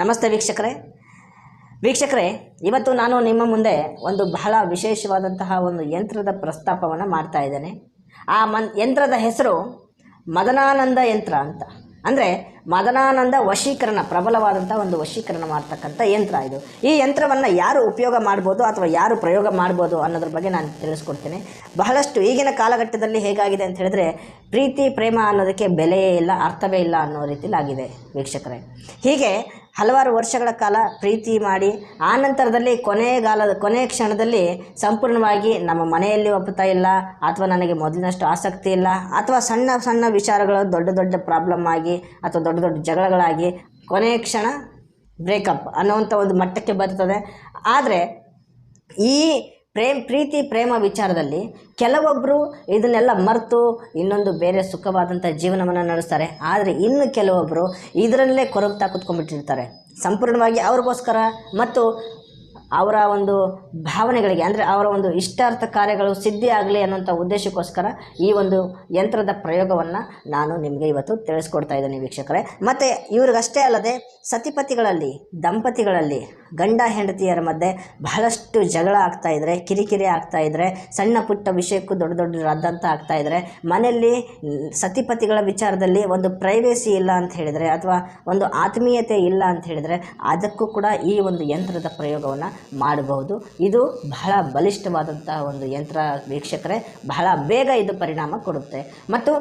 ನಮಸ್ತೆ ವೀಕ್ಷಕರೇ. ವೀಕ್ಷಕರೇ, ಇವತ್ತು ನಾನು ನಿಮ್ಮ ಮುಂದೆ ಒಂದು ಬಹಳ ವಿಶೇಷವಾದಂತಹ ಒಂದು ಯಂತ್ರದ ಪ್ರಸ್ತಾಪವನ್ನು ಮಾಡ್ತಾ ಇದ್ದೇನೆ. ಆ ಮನ್, ಯಂತ್ರದ ಹೆಸರು ಮದನಾನಂದ ಯಂತ್ರ ಅಂತ. ಅಂದರೆ ಮದನಾನಂದ ವಶೀಕರಣ ಪ್ರಬಲವಾದಂಥ ಒಂದು ವಶೀಕರಣ ಮಾಡ್ತಕ್ಕಂಥ ಯಂತ್ರ ಇದು. ಈ ಯಂತ್ರವನ್ನು ಯಾರು ಉಪಯೋಗ ಮಾಡ್ಬೋದು ಅಥವಾ ಯಾರು ಪ್ರಯೋಗ ಮಾಡ್ಬೋದು ಅನ್ನೋದ್ರ ಬಗ್ಗೆ ನಾನು ತಿಳಿಸ್ಕೊಡ್ತೀನಿ. ಬಹಳಷ್ಟು ಈಗಿನ ಕಾಲಘಟ್ಟದಲ್ಲಿ ಹೇಗಾಗಿದೆ ಅಂತ ಹೇಳಿದ್ರೆ ಪ್ರೀತಿ, ಪ್ರೇಮ ಅನ್ನೋದಕ್ಕೆ ಬೆಲೆಯೇ ಇಲ್ಲ, ಅರ್ಥವೇ ಇಲ್ಲ ಅನ್ನೋ ರೀತಿಯಲ್ಲಿ ಆಗಿದೆ ವೀಕ್ಷಕರೇ. ಹೀಗೆ ಹಲವಾರು ವರ್ಷಗಳ ಕಾಲ ಪ್ರೀತಿ ಮಾಡಿ, ಆ ನಂತರದಲ್ಲಿ ಕೊನೆಗಾಲದ ಕೊನೆ ಕ್ಷಣದಲ್ಲಿ ಸಂಪೂರ್ಣವಾಗಿ ನಮ್ಮ ಮನೆಯಲ್ಲಿ ಒಪ್ಪುತ್ತಾ ಇಲ್ಲ, ಅಥವಾ ನನಗೆ ಮೊದಲಿನಷ್ಟು ಆಸಕ್ತಿ ಇಲ್ಲ, ಅಥವಾ ಸಣ್ಣ ಸಣ್ಣ ವಿಚಾರಗಳು ದೊಡ್ಡ ದೊಡ್ಡ ಪ್ರಾಬ್ಲಮ್ ಆಗಿ, ಅಥವಾ ದೊಡ್ಡ ದೊಡ್ಡ ಜಗಳಗಳಾಗಿ ಕೊನೆಯ ಕ್ಷಣ ಬ್ರೇಕಪ್ ಅನ್ನುವಂಥ ಒಂದು ಮಟ್ಟಕ್ಕೆ ಬರ್ತದೆ. ಆದರೆ ಈ ಪ್ರೇಮ್, ಪ್ರೀತಿ, ಪ್ರೇಮ ವಿಚಾರದಲ್ಲಿ ಕೆಲವೊಬ್ಬರು ಇದನ್ನೆಲ್ಲ ಮರೆತು ಇನ್ನೊಂದು ಬೇರೆ ಸುಖವಾದಂಥ ಜೀವನವನ್ನು ನಡೆಸ್ತಾರೆ. ಆದರೆ ಇನ್ನು ಕೆಲವೊಬ್ಬರು ಇದರಲ್ಲೇ ಕೊರಗ್ತಾ ಕುತ್ಕೊಂಡ್ಬಿಟ್ಟಿರ್ತಾರೆ. ಸಂಪೂರ್ಣವಾಗಿ ಅವ್ರಿಗೋಸ್ಕರ ಮತ್ತು ಅವರ ಒಂದು ಭಾವನೆಗಳಿಗೆ, ಅಂದರೆ ಅವರ ಒಂದು ಇಷ್ಟಾರ್ಥ ಕಾರ್ಯಗಳು ಸಿದ್ಧಿ ಆಗಲಿ ಅನ್ನೋಂಥ ಉದ್ದೇಶಕ್ಕೋಸ್ಕರ ಈ ಒಂದು ಯಂತ್ರದ ಪ್ರಯೋಗವನ್ನು ನಾನು ನಿಮಗೆ ಇವತ್ತು ತಿಳಿಸ್ಕೊಡ್ತಾ ಇದ್ದೀನಿ ವೀಕ್ಷಕರೇ. ಮತ್ತು ಇವ್ರಿಗಷ್ಟೇ ಅಲ್ಲದೆ ಸತಿಪತಿಗಳಲ್ಲಿ, ದಂಪತಿಗಳಲ್ಲಿ ಗಂಡ ಹೆಂಡತಿಯರ ಮಧ್ಯೆ ಬಹಳಷ್ಟು ಜಗಳ ಆಗ್ತಾಯಿದ್ರೆ ಕಿರಿಕಿರಿ ಆಗ್ತಾ ಇದ್ದರೆ ಸಣ್ಣ ಪುಟ್ಟ ವಿಷಯಕ್ಕೂ ದೊಡ್ಡ ದೊಡ್ಡ ರದ್ದಂತ ಆಗ್ತಾ ಇದ್ದರೆ ಮನೆಯಲ್ಲಿ ಸತಿಪತಿಗಳ ವಿಚಾರದಲ್ಲಿ ಒಂದು ಪ್ರೈವೇಸಿ ಇಲ್ಲ ಅಂತ ಹೇಳಿದರೆ ಅಥವಾ ಒಂದು ಆತ್ಮೀಯತೆ ಇಲ್ಲ ಅಂತ ಹೇಳಿದರೆ ಅದಕ್ಕೂ ಕೂಡ ಈ ಒಂದು ಯಂತ್ರದ ಪ್ರಯೋಗವನ್ನು ಮಾಡಬಹುದು. ಇದು ಬಹಳ ಬಲಿಷ್ಠವಾದಂತಹ ಒಂದು ಯಂತ್ರ ವೀಕ್ಷಕರೇ, ಬಹಳ ಬೇಗ ಇದು ಪರಿಣಾಮ ಕೊಡುತ್ತೆ. ಮತ್ತು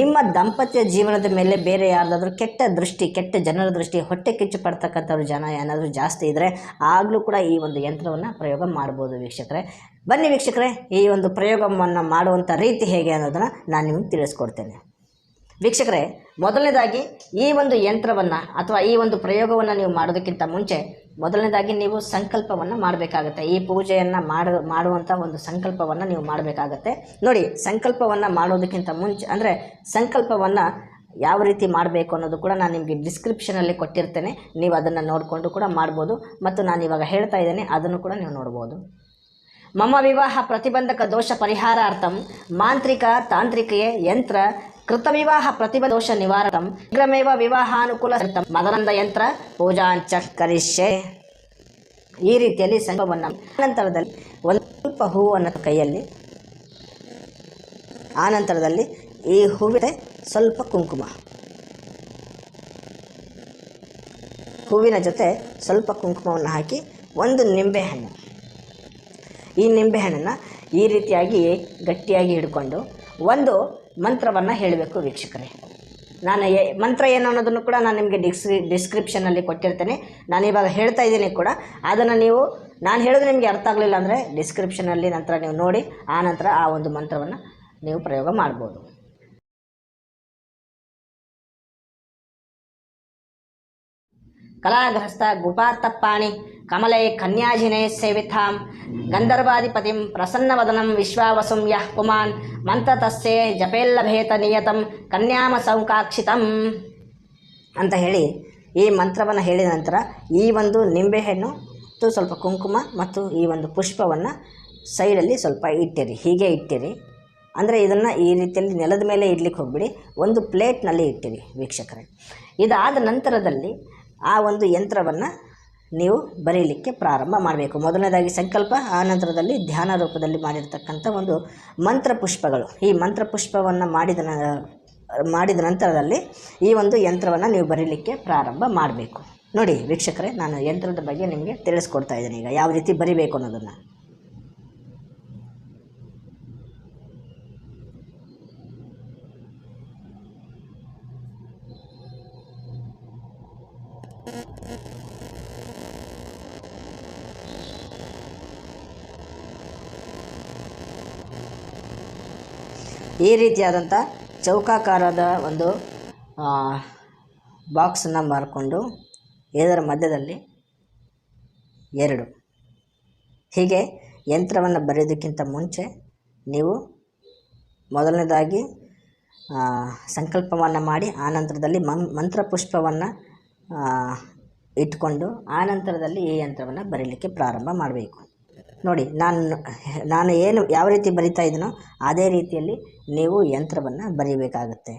ನಿಮ್ಮ ದಾಂಪತ್ಯ ಜೀವನದ ಮೇಲೆ ಬೇರೆ ಯಾರ್ದಾದ್ರೂ ಕೆಟ್ಟ ದೃಷ್ಟಿ, ಕೆಟ್ಟ ಜನರ ದೃಷ್ಟಿ, ಹೊಟ್ಟೆ ಕಿಚ್ಚು ಪಡ್ತಕ್ಕಂಥವ್ರು ಜನ ಏನಾದರೂ ಜಾಸ್ತಿ ಇದ್ದರೆ ಆಗಲೂ ಕೂಡ ಈ ಒಂದು ಯಂತ್ರವನ್ನು ಪ್ರಯೋಗ ಮಾಡ್ಬೋದು ವೀಕ್ಷಕರೇ. ಬನ್ನಿ ವೀಕ್ಷಕರೇ, ಈ ಒಂದು ಪ್ರಯೋಗವನ್ನು ಮಾಡುವಂಥ ರೀತಿ ಹೇಗೆ ಅನ್ನೋದನ್ನು ನಾನು ನಿಮಗೆ ತಿಳಿಸ್ಕೊಡ್ತೇನೆ. ವೀಕ್ಷಕರೇ, ಮೊದಲನೇದಾಗಿ ಈ ಒಂದು ಯಂತ್ರವನ್ನು ಅಥವಾ ಈ ಒಂದು ಪ್ರಯೋಗವನ್ನು ನೀವು ಮಾಡೋದಕ್ಕಿಂತ ಮುಂಚೆ ಮೊದಲನೇದಾಗಿ ನೀವು ಸಂಕಲ್ಪವನ್ನು ಮಾಡಬೇಕಾಗತ್ತೆ. ಈ ಪೂಜೆಯನ್ನು ಮಾಡು ಮಾಡುವಂಥ ಒಂದು ಸಂಕಲ್ಪವನ್ನು ನೀವು ಮಾಡಬೇಕಾಗತ್ತೆ. ನೋಡಿ, ಸಂಕಲ್ಪವನ್ನು ಮಾಡೋದಕ್ಕಿಂತ ಮುಂಚೆ, ಅಂದರೆ ಸಂಕಲ್ಪವನ್ನು ಯಾವ ರೀತಿ ಮಾಡಬೇಕು ಅನ್ನೋದು ಕೂಡ ನಾನು ನಿಮಗೆ ಡಿಸ್ಕ್ರಿಪ್ಷನಲ್ಲಿ ಕೊಟ್ಟಿರ್ತೇನೆ. ನೀವು ಅದನ್ನು ನೋಡಿಕೊಂಡು ಕೂಡ ಮಾಡ್ಬೋದು. ಮತ್ತು ನಾನು ಇವಾಗ ಹೇಳ್ತಾ ಇದ್ದೇನೆ, ಅದನ್ನು ಕೂಡ ನೀವು ನೋಡ್ಬೋದು. ಮಮ ವಿವಾಹ ಪ್ರತಿಬಂಧಕ ದೋಷ ಪರಿಹಾರಾರ್ಥಂ, ಮಾಂತ್ರಿಕ ತಾಂತ್ರಿಕೆಯ ಯಂತ್ರ ಕೃತವಿವಾಹ ಪ್ರತಿಭ ದೋಷ ನಿವಾರಣಂ ಶೀಘ್ರಮೇವ ವಿವಾಹಾನುಕೂಲ ಮದನಂದ ಯಂತ್ರ, ಪೂಜಾಂಚ ಕರಿಷ್ಯೆ. ಈ ರೀತಿಯಲ್ಲಿ ಸಂಕಲ್ಪವನ್ನು ಆನಂತರದಲ್ಲಿ ಒಂದು ಸ್ವಲ್ಪ ಹೂವನ್ನು ಕೈಯಲ್ಲಿ ಆನಂತರದಲ್ಲಿ ಈ ಹೂವಿನ ಸ್ವಲ್ಪ ಕುಂಕುಮ. ಹೂವಿನ ಜೊತೆ ಸ್ವಲ್ಪ ಕುಂಕುಮವನ್ನು ಹಾಕಿ ಒಂದು ನಿಂಬೆಹಣ್ಣು. ಈ ನಿಂಬೆಹಣ್ಣನ್ನು ಈ ರೀತಿಯಾಗಿ ಗಟ್ಟಿಯಾಗಿ ಹಿಡ್ಕೊಂಡು ಒಂದು ಮಂತ್ರವನ್ನು ಹೇಳಬೇಕು ವೀಕ್ಷಕರೇ. ನಾನು ಏ ಮಂತ್ರ ಏನು ಅನ್ನೋದನ್ನು ಕೂಡ ನಾನು ನಿಮಗೆ ಡಿಸ್ಕ್ರಿ ಡಿಸ್ಕ್ರಿಪ್ಷನಲ್ಲಿ ಕೊಟ್ಟಿರ್ತೇನೆ. ನಾನು ಇವಾಗ ಹೇಳ್ತಾ ಇದ್ದೀನಿ ಕೂಡ. ಅದನ್ನು ನೀವು, ನಾನು ಹೇಳೋದು ನಿಮಗೆ ಅರ್ಥ ಆಗಲಿಲ್ಲ ಅಂದರೆ ಡಿಸ್ಕ್ರಿಪ್ಷನಲ್ಲಿ ನಂತರ ನೀವು ನೋಡಿ, ಆ ನಂತರ ಆ ಒಂದು ಮಂತ್ರವನ್ನು ನೀವು ಪ್ರಯೋಗ ಮಾಡ್ಬೋದು. ಕಲಾಗ್ರಸ್ತ ಗುಪಾತಪ್ಪಾಣಿ ಕಮಲೆ ಕನ್ಯಾಜಿನೇ ಸೇವಿತಾಂ. ಗಂಧರ್ವಾಧಿಪತಿಂ ಪ್ರಸನ್ನವದನಂ ವಿಶ್ವಾವಸುಂ ಯಃ ಪುಮಾನ್. ಮಂತ್ರತಸ್ಸೆ ಜಪೇಲ್ಲಭೇತ ನಿಯತಂ ಕನ್ಯಾಮ ಸೌಕಾಕ್ಷಿತಂ. ಅಂತ ಹೇಳಿ ಈ ಮಂತ್ರವನ್ನು ಹೇಳಿದ ನಂತರ ಈ ಒಂದು ನಿಂಬೆಹಣ್ಣು ಮತ್ತು ಸ್ವಲ್ಪ ಕುಂಕುಮ ಮತ್ತು ಈ ಒಂದು ಪುಷ್ಪವನ್ನು ಸೈಡಲ್ಲಿ ಸ್ವಲ್ಪ ಇಟ್ಟಿರಿ. ಹೀಗೆ ಇಟ್ಟಿರಿ. ಅಂದರೆ ಇದನ್ನು ಈ ರೀತಿಯಲ್ಲಿ ನೆಲದ ಮೇಲೆ ಇಡ್ಲಿಕ್ಕೆ ಹೋಗ್ಬಿಡಿ. ಒಂದು ಪ್ಲೇಟ್ನಲ್ಲಿ ಇಟ್ಟಿರಿ ವೀಕ್ಷಕರೇ. ಇದಾದ ನಂತರದಲ್ಲಿ ಆ ಒಂದು ಯಂತ್ರವನ್ನು ನೀವು ಬರೀಲಿಕ್ಕೆ ಪ್ರಾರಂಭ ಮಾಡಬೇಕು. ಮೊದಲನೇದಾಗಿ ಸಂಕಲ್ಪ, ಆ ನಂತರದಲ್ಲಿ ಧ್ಯಾನ ರೂಪದಲ್ಲಿ ಮಾಡಿರ್ತಕ್ಕಂಥ ಒಂದು ಮಂತ್ರ ಪುಷ್ಪಗಳು ಈ ಮಂತ್ರ ಪುಷ್ಪವನ್ನು ಮಾಡಿದ ಮಾಡಿದ ನಂತರದಲ್ಲಿ ಈ ಒಂದು ಯಂತ್ರವನ್ನು ನೀವು ಬರೀಲಿಕ್ಕೆ ಪ್ರಾರಂಭ ಮಾಡಬೇಕು. ನೋಡಿ ವೀಕ್ಷಕರೇ, ನಾನು ಯಂತ್ರದ ಬಗ್ಗೆ ನಿಮಗೆ ತಿಳಿಸ್ಕೊಡ್ತಾ ಇದ್ದೀನಿ. ಈಗ ಯಾವ ರೀತಿ ಬರಿಬೇಕು ಅನ್ನೋದನ್ನು. ಈ ರೀತಿಯಾದಂಥ ಚೌಕಾಕಾರದ ಒಂದು ಬಾಕ್ಸನ್ನು ಮಾರಿಕೊಂಡು ಇದರ ಮಧ್ಯದಲ್ಲಿ ಎರಡು. ಹೀಗೆ ಯಂತ್ರವನ್ನು ಬರೆಯೋದಕ್ಕಿಂತ ಮುಂಚೆ ನೀವು ಮೊದಲನೇದಾಗಿ ಸಂಕಲ್ಪವನ್ನು ಮಾಡಿ, ಆ ನಂತರದಲ್ಲಿ ಮಂತ್ರ ಮಂತ್ರಪುಷ್ಪವನ್ನು ಇಟ್ಕೊಂಡು ಆ ನಂತರದಲ್ಲಿ ಈ ಯಂತ್ರವನ್ನು ಬರೀಲಿಕ್ಕೆ ಪ್ರಾರಂಭ ಮಾಡಬೇಕು. ನೋಡಿ, ನಾನು ನಾನು ಏನು ಯಾವ ರೀತಿ ಬರಿತಾ ಇದ್ದೀನೋ ಅದೇ ರೀತಿಯಲ್ಲಿ ನೀವು ಯಂತ್ರವನ್ನು ಬರೀಬೇಕಾಗುತ್ತೆ.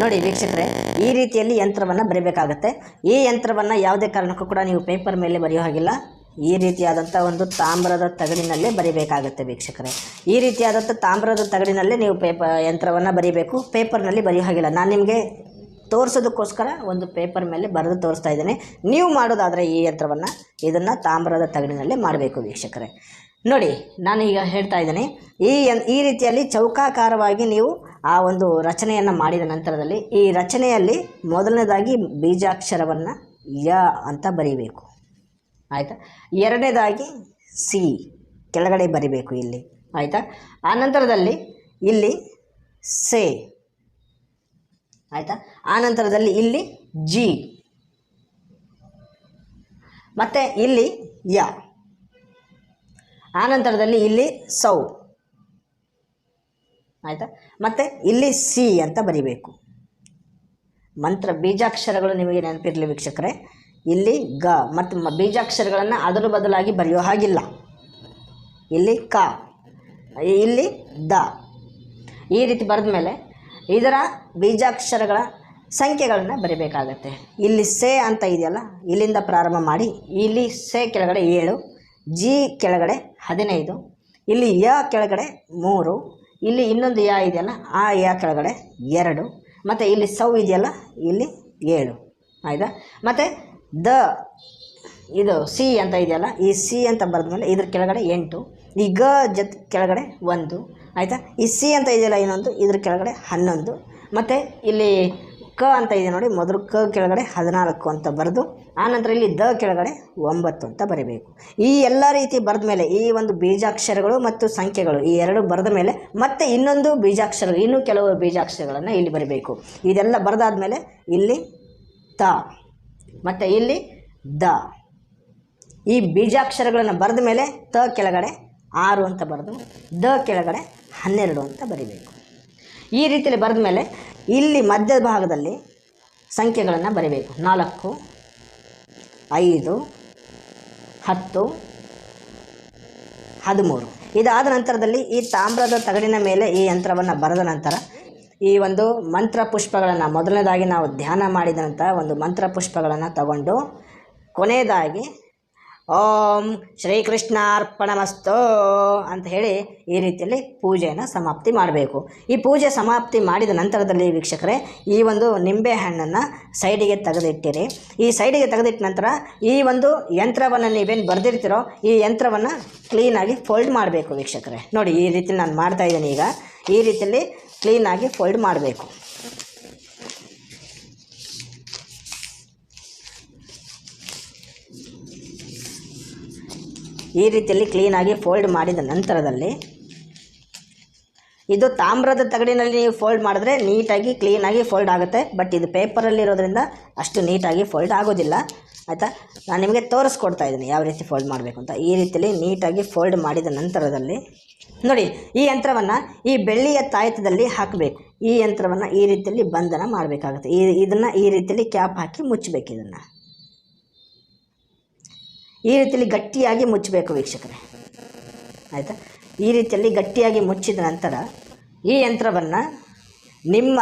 ನೋಡಿ ವೀಕ್ಷಕರೇ, ಈ ರೀತಿಯಲ್ಲಿ ಯಂತ್ರವನ್ನು ಬರೀಬೇಕಾಗತ್ತೆ. ಈ ಯಂತ್ರವನ್ನು ಯಾವುದೇ ಕಾರಣಕ್ಕೂ ಕೂಡ ನೀವು ಪೇಪರ್ ಮೇಲೆ ಬರೆಯೋ ಹಾಗಿಲ್ಲ. ಈ ರೀತಿಯಾದಂಥ ಒಂದು ತಾಮ್ರದ ತಗಡಿನಲ್ಲೇ ಬರಿಬೇಕಾಗುತ್ತೆ ವೀಕ್ಷಕರೇ. ಈ ರೀತಿಯಾದಂಥ ತಾಮ್ರದ ತಗಡಿನಲ್ಲೇ ನೀವು ಪೇಪ, ಯಂತ್ರವನ್ನು ಬರೀಬೇಕು. ಪೇಪರ್ನಲ್ಲಿ ಬರೆಯೋ ಹಾಗಿಲ್ಲ. ನಾನು ನಿಮಗೆ ತೋರಿಸೋದಕ್ಕೋಸ್ಕರ ಒಂದು ಪೇಪರ್ ಮೇಲೆ ಬರೆದು ತೋರಿಸ್ತಾ ಇದ್ದೇನೆ. ನೀವು ಮಾಡೋದಾದರೆ ಈ ಯಂತ್ರವನ್ನು, ಇದನ್ನು ತಾಮ್ರದ ತಗಡಿನಲ್ಲೇ ಮಾಡಬೇಕು ವೀಕ್ಷಕರೇ. ನೋಡಿ, ನಾನು ಈಗ ಹೇಳ್ತಾ ಇದ್ದೇನೆ. ಈ ಈ ರೀತಿಯಲ್ಲಿ ಚೌಕಾಕಾರವಾಗಿ ನೀವು ಆ ಒಂದು ರಚನೆಯನ್ನು ಮಾಡಿದ ನಂತರದಲ್ಲಿ ಈ ರಚನೆಯಲ್ಲಿ ಮೊದಲನೇದಾಗಿ ಬೀಜಾಕ್ಷರವನ್ನು ಯ ಅಂತ ಬರೀಬೇಕು. ಆಯಿತಾ? ಎರಡನೇದಾಗಿ ಸಿ. ಕೆಳಗಡೆ ಬರಿಬೇಕು ಇಲ್ಲಿ. ಆಯಿತಾ? ಆ ನಂತರದಲ್ಲಿ ಇಲ್ಲಿ ಸೆ. ಆಯಿತಾ? ಆ ನಂತರದಲ್ಲಿ ಇಲ್ಲಿ ಜಿ. ಮತ್ತು ಇಲ್ಲಿ ಯ. ಆ ನಂತರದಲ್ಲಿ ಇಲ್ಲಿ ಸೌ. ಆಯಿತಾ? ಮತ್ತು ಇಲ್ಲಿ ಸಿ ಅಂತ ಬರಿಬೇಕು. ಮಂತ್ರ ಬೀಜಾಕ್ಷರಗಳು ನಿಮಗೆ ನೆನಪಿರಲಿ ವೀಕ್ಷಕರೇ. ಇಲ್ಲಿ ಗ ಮತ್ತು ಬೀಜಾಕ್ಷರಗಳನ್ನು ಅದರ ಬದಲಾಗಿ ಬರೆಯೋ ಹಾಗಿಲ್ಲ. ಇಲ್ಲಿ ಕ, ಇಲ್ಲಿ ದ. ಈ ರೀತಿ ಬರೆದ ಮೇಲೆ ಇದರ ಬೀಜಾಕ್ಷರಗಳ ಸಂಖ್ಯೆಗಳನ್ನು ಬರಿಬೇಕಾಗತ್ತೆ. ಇಲ್ಲಿ ಸೆ ಅಂತ ಇದೆಯಲ್ಲ, ಇಲ್ಲಿಂದ ಪ್ರಾರಂಭ ಮಾಡಿ, ಇಲ್ಲಿ ಸೆ ಕೆಳಗಡೆ ಏಳು, ಜಿ ಕೆಳಗಡೆ ಹದಿನೈದು, ಇಲ್ಲಿ ಯ ಕೆಳಗಡೆ ಮೂರು, ಇಲ್ಲಿ ಇನ್ನೊಂದು ಯ ಇದೆಯಲ್ಲ, ಆ ಯ ಕೆಳಗಡೆ ಎರಡು, ಮತ್ತು ಇಲ್ಲಿ ಸೌ ಇದೆಯಲ್ಲ, ಇಲ್ಲಿ ಏಳು. ಆಯಿತಾ? ಮತ್ತು ದ, ಇದು ಸಿ ಅಂತ ಇದೆಯಲ್ಲ, ಈ ಸಿ ಅಂತ ಬರೆದ್ಮೇಲೆ ಇದ್ರ ಕೆಳಗಡೆ ಎಂಟು, ಈ ಗ ಜತ್ ಕೆಳಗಡೆ ಒಂದು, ಆಯಿತಾ? ಈ ಸಿ ಅಂತ ಇದೆಯಲ್ಲ ಇನ್ನೊಂದು, ಇದ್ರ ಕೆಳಗಡೆ ಹನ್ನೊಂದು, ಮತ್ತು ಇಲ್ಲಿ ಕ ಅಂತ ಇದೆ ನೋಡಿ, ಮೊದಲು ಕ ಕೆಳಗಡೆ ಹದಿನಾಲ್ಕು ಅಂತ ಬರೆದು ಆನಂತರ ಇಲ್ಲಿ ದ ಕೆಳಗಡೆ ಒಂಬತ್ತು ಅಂತ ಬರೀಬೇಕು. ಈ ಎಲ್ಲ ರೀತಿ ಬರೆದ ಮೇಲೆ ಈ ಒಂದು ಬೀಜಾಕ್ಷರಗಳು ಮತ್ತು ಸಂಖ್ಯೆಗಳು, ಈ ಎರಡು ಬರೆದ ಮೇಲೆ ಮತ್ತೆ ಇನ್ನೊಂದು ಬೀಜಾಕ್ಷರಗಳು, ಇನ್ನೂ ಕೆಲವು ಬೀಜಾಕ್ಷರಗಳನ್ನು ಇಲ್ಲಿ ಬರೀಬೇಕು. ಇದೆಲ್ಲ ಬರೆದಾದ್ಮೇಲೆ ಇಲ್ಲಿ ತ. ಮತ್ತು ಇಲ್ಲಿ ದ. ಈ ಬೀಜಾಕ್ಷರಗಳನ್ನು ಬರೆದ ಮೇಲೆ ತ ಕೆಳಗಡೆ ಆರು ಅಂತ ಬರೆದು, ದ ಕೆಳಗಡೆ ಹನ್ನೆರಡು ಅಂತ ಬರಿಬೇಕು. ಈ ರೀತಿಯಲ್ಲಿ ಬರೆದ ಮೇಲೆ ಇಲ್ಲಿ ಮಧ್ಯ ಭಾಗದಲ್ಲಿ ಸಂಖ್ಯೆಗಳನ್ನು ಬರಿಬೇಕು. ನಾಲ್ಕು, ಐದು, ಹತ್ತು, ಹದಿಮೂರು. ಇದಾದ ನಂತರದಲ್ಲಿ ಈ ತಾಮ್ರದ ತಗಡಿನ ಮೇಲೆ ಈ ಯಂತ್ರವನ್ನು ಬರೆದ ನಂತರ ಈ ಒಂದು ಮಂತ್ರ ಪುಷ್ಪಗಳನ್ನು ಮೊದಲನೇದಾಗಿ ನಾವು ಧ್ಯಾನ ಮಾಡಿದಂಥ ಒಂದು ಮಂತ್ರ ಪುಷ್ಪಗಳನ್ನು ತಗೊಂಡು ಕೊನೆಯದಾಗಿ ಓಂ ಶ್ರೀಕೃಷ್ಣ ಅರ್ಪಣಮಸ್ತೋ ಅಂತ ಹೇಳಿ ಈ ರೀತಿಯಲ್ಲಿ ಪೂಜೆಯನ್ನು ಸಮಾಪ್ತಿ ಮಾಡಬೇಕು. ಈ ಪೂಜೆ ಸಮಾಪ್ತಿ ಮಾಡಿದ ನಂತರದಲ್ಲಿ ವೀಕ್ಷಕರೇ, ಈ ಒಂದು ನಿಂಬೆ ಹಣ್ಣನ್ನು ಸೈಡಿಗೆ ತೆಗೆದಿಟ್ಟಿರಿ. ಈ ಸೈಡಿಗೆ ತೆಗೆದಿಟ್ಟ ನಂತರ ಈ ಒಂದು ಯಂತ್ರವನ್ನು ನೀವೇನು ಬರೆದಿರ್ತೀರೋ ಈ ಯಂತ್ರವನ್ನು ಕ್ಲೀನಾಗಿ ಫೋಲ್ಡ್ ಮಾಡಬೇಕು ವೀಕ್ಷಕರೇ. ನೋಡಿ, ಈ ರೀತಿ ನಾನು ಮಾಡ್ತಾ ಇದ್ದೀನಿ ಈಗ. ಈ ರೀತಿಯಲ್ಲಿ ಕ್ಲೀನಾಗಿ ಫೋಲ್ಡ್ ಮಾಡಬೇಕು. ಈ ರೀತಿಯಲ್ಲಿ ಕ್ಲೀನಾಗಿ ಫೋಲ್ಡ್ ಮಾಡಿದ ನಂತರದಲ್ಲಿ ಇದು ತಾಮ್ರದ ತಗಡಿನಲ್ಲಿ ನೀವು ಫೋಲ್ಡ್ ಮಾಡಿದ್ರೆ ನೀಟಾಗಿ ಕ್ಲೀನಾಗಿ ಫೋಲ್ಡ್ ಆಗುತ್ತೆ. ಬಟ್ ಇದು ಪೇಪರಲ್ಲಿ ಇರೋದ್ರಿಂದ ಅಷ್ಟು ನೀಟಾಗಿ ಫೋಲ್ಡ್ ಆಗೋದಿಲ್ಲ. ಆಯಿತಾ? ನಾನು ನಿಮಗೆ ತೋರಿಸ್ಕೊಡ್ತಾ ಇದ್ದೀನಿ ಯಾವ ರೀತಿ ಫೋಲ್ಡ್ ಮಾಡಬೇಕು ಅಂತ. ಈ ರೀತಿಯಲ್ಲಿ ನೀಟಾಗಿ ಫೋಲ್ಡ್ ಮಾಡಿದ ನಂತರದಲ್ಲಿ ನೋಡಿ, ಈ ಯಂತ್ರವನ್ನು ಈ ಬೆಳ್ಳಿಯ ತಾಯತದಲ್ಲಿ ಹಾಕಬೇಕು. ಈ ಯಂತ್ರವನ್ನು ಈ ರೀತಿಯಲ್ಲಿ ಬಂಧನ ಮಾಡಬೇಕಾಗುತ್ತೆ. ಈ, ಇದನ್ನು ಈ ರೀತಿಯಲ್ಲಿ ಕ್ಯಾಪ್ ಹಾಕಿ ಮುಚ್ಚಬೇಕು ಇದನ್ನು. ಈ ರೀತಿಯಲ್ಲಿ ಗಟ್ಟಿಯಾಗಿ ಮುಚ್ಚಬೇಕು ವೀಕ್ಷಕರೇ. ಆಯಿತಾ? ಈ ರೀತಿಯಲ್ಲಿ ಗಟ್ಟಿಯಾಗಿ ಮುಚ್ಚಿದ ನಂತರ ಈ ಯಂತ್ರವನ್ನು ನಿಮ್ಮ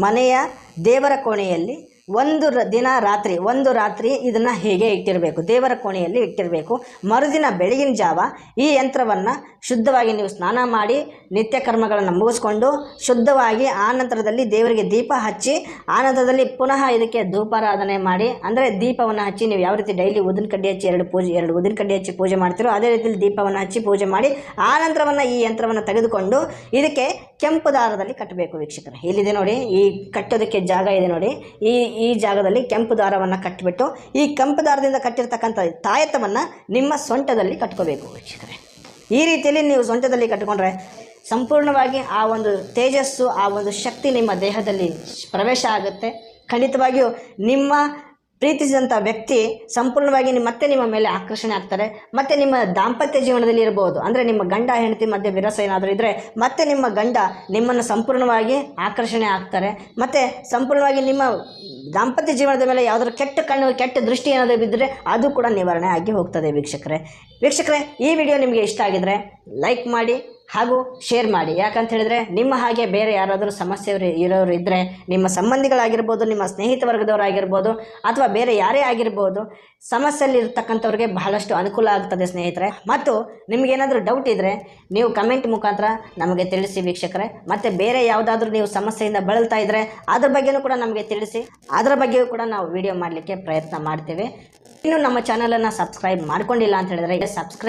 ಮನೆಯ ದೇವರ ಕೋಣೆಯಲ್ಲಿ ಒಂದು ದಿನ ರಾತ್ರಿ, ಒಂದು ರಾತ್ರಿ ಇದನ್ನು ಹೇಗೆ ಇಟ್ಟಿರಬೇಕು? ದೇವರ ಕೋಣೆಯಲ್ಲಿ ಇಟ್ಟಿರಬೇಕು. ಮರುದಿನ ಬೆಳಗಿನ ಜಾವ ಈ ಯಂತ್ರವನ್ನು ಶುದ್ಧವಾಗಿ ನೀವು ಸ್ನಾನ ಮಾಡಿ, ನಿತ್ಯ ಕರ್ಮಗಳನ್ನು ಮುಗಿಸ್ಕೊಂಡು ಶುದ್ಧವಾಗಿ ಆನಂತರದಲ್ಲಿ ನಂತರದಲ್ಲಿ ದೇವರಿಗೆ ದೀಪ ಹಚ್ಚಿ ಆನಂತರದಲ್ಲಿ ನಂತರದಲ್ಲಿ ಪುನಃ ಇದಕ್ಕೆ ಧೂಪಾರಾಧನೆ ಮಾಡಿ, ಅಂದರೆ ದೀಪವನ್ನು ಹಚ್ಚಿ ನೀವು ಯಾವ ರೀತಿ ಡೈಲಿ ಉದಿನ ಕಡ್ಡಿ ಹಚ್ಚಿ ಎರಡು ಪೂಜೆ, ಎರಡು ಉದಿನ ಕಡ್ಡಿ ಹಚ್ಚಿ ಪೂಜೆ ಮಾಡ್ತೀರೋ ಅದೇ ರೀತಿಯಲ್ಲಿ ದೀಪವನ್ನು ಹಚ್ಚಿ ಪೂಜೆ ಮಾಡಿ, ಆ ನಂತರವನ್ನು ಈ ಯಂತ್ರವನ್ನು ತೆಗೆದುಕೊಂಡು ಇದಕ್ಕೆ ಕೆಂಪು ದಾರದಲ್ಲಿ ಕಟ್ಟಬೇಕು ವೀಕ್ಷಕರೇ. ಇಲ್ಲಿದೆ ನೋಡಿ? ಈ ಕಟ್ಟೋದಕ್ಕೆ ಜಾಗ ಇದೆ ನೋಡಿ. ಈ ಈ ಜಾಗದಲ್ಲಿ ಕೆಂಪು ದಾರವನ್ನು ಕಟ್ಟಿಬಿಟ್ಟು ಈ ಕೆಂಪು ದಾರದಿಂದ ಕಟ್ಟಿರ್ತಕ್ಕಂಥ ತಾಯತವನ್ನು ನಿಮ್ಮ ಸೊಂಟದಲ್ಲಿ ಕಟ್ಕೋಬೇಕು ವೀಕ್ಷಕರೇ. ಈ ರೀತಿಯಲ್ಲಿ ನೀವು ಸೊಂಟದಲ್ಲಿ ಕಟ್ಕೊಂಡ್ರೆ ಸಂಪೂರ್ಣವಾಗಿ ಆ ಒಂದು ತೇಜಸ್ಸು, ಆ ಒಂದು ಶಕ್ತಿ ನಿಮ್ಮ ದೇಹದಲ್ಲಿ ಪ್ರವೇಶ ಆಗುತ್ತೆ. ಖಂಡಿತವಾಗಿಯೂ ನಿಮ್ಮ ಪ್ರೀತಿಸಿದಂಥ ವ್ಯಕ್ತಿ ಸಂಪೂರ್ಣವಾಗಿ ನಿಮ್ಮ ಮತ್ತೆ ನಿಮ್ಮ ಮೇಲೆ ಆಕರ್ಷಣೆ ಆಗ್ತಾರೆ. ಮತ್ತು ನಿಮ್ಮ ದಾಂಪತ್ಯ ಜೀವನದಲ್ಲಿ ಇರ್ಬೋದು. ಅಂದರೆ ನಿಮ್ಮ ಗಂಡ, ಹೆಂಡತಿ ಮಧ್ಯೆ ವಿರಸ ಏನಾದರೂ ಇದ್ದರೆ ಮತ್ತೆ ನಿಮ್ಮ ಗಂಡ ನಿಮ್ಮನ್ನು ಸಂಪೂರ್ಣವಾಗಿ ಆಕರ್ಷಣೆ ಆಗ್ತಾರೆ. ಮತ್ತು ಸಂಪೂರ್ಣವಾಗಿ ನಿಮ್ಮ ದಾಂಪತ್ಯ ಜೀವನದ ಮೇಲೆ ಯಾವುದಾದ್ರು ಕೆಟ್ಟ ಕಣ್ಣು, ಕೆಟ್ಟ ದೃಷ್ಟಿ ಏನಾದರೂ ಬಿದ್ದರೆ ಅದು ಕೂಡ ನಿವಾರಣೆ ಆಗಿ ಹೋಗ್ತದೆ ವೀಕ್ಷಕರೇ. ವೀಕ್ಷಕರೇ, ಈ ವಿಡಿಯೋ ನಿಮಗೆ ಇಷ್ಟ ಆಗಿದರೆ ಲೈಕ್ ಮಾಡಿ ಹಾಗೂ ಶೇರ್ ಮಾಡಿ. ಯಾಕಂತ ಹೇಳಿದ್ರೆ, ನಿಮ್ಮ ಹಾಗೆ ಬೇರೆ ಯಾರಾದರೂ ಸಮಸ್ಯೆ ಇರೋರು ಇದ್ದರೆ ನಿಮ್ಮ ಸಂಬಂಧಿಗಳಾಗಿರ್ಬೋದು, ನಿಮ್ಮ ಸ್ನೇಹಿತ ವರ್ಗದವರಾಗಿರ್ಬೋದು ಅಥವಾ ಬೇರೆ ಯಾರೇ ಆಗಿರ್ಬೋದು, ಸಮಸ್ಯೆಯಲ್ಲಿ ಇರ್ತಕ್ಕಂಥವ್ರಿಗೆ ಬಹಳಷ್ಟು ಅನುಕೂಲ ಆಗ್ತದೆ ಸ್ನೇಹಿತರೆ. ಮತ್ತು ನಿಮಗೇನಾದರೂ ಡೌಟ್ ಇದ್ದರೆ ನೀವು ಕಮೆಂಟ್ ಮುಖಾಂತರ ನಮಗೆ ತಿಳಿಸಿ ವೀಕ್ಷಕರೇ. ಮತ್ತು ಬೇರೆ ಯಾವುದಾದ್ರೂ ನೀವು ಸಮಸ್ಯೆಯಿಂದ ಬಳಲ್ತಾ ಇದ್ದರೆ ಅದ್ರ ಬಗ್ಗೆನೂ ಕೂಡ ನಮಗೆ ತಿಳಿಸಿ. ಅದರ ಬಗ್ಗೆಯೂ ಕೂಡ ನಾವು ವಿಡಿಯೋ ಮಾಡಲಿಕ್ಕೆ ಪ್ರಯತ್ನ ಮಾಡ್ತೇವೆ. ಇನ್ನು ನಮ್ಮ ಚಾನಲನ್ನು ಸಬ್ಸ್ಕ್ರೈಬ್ ಮಾಡ್ಕೊಂಡಿಲ್ಲ ಅಂತ ಹೇಳಿದ್ರೆ ಸಬ್ಸ್ಕ್ರೈಬ್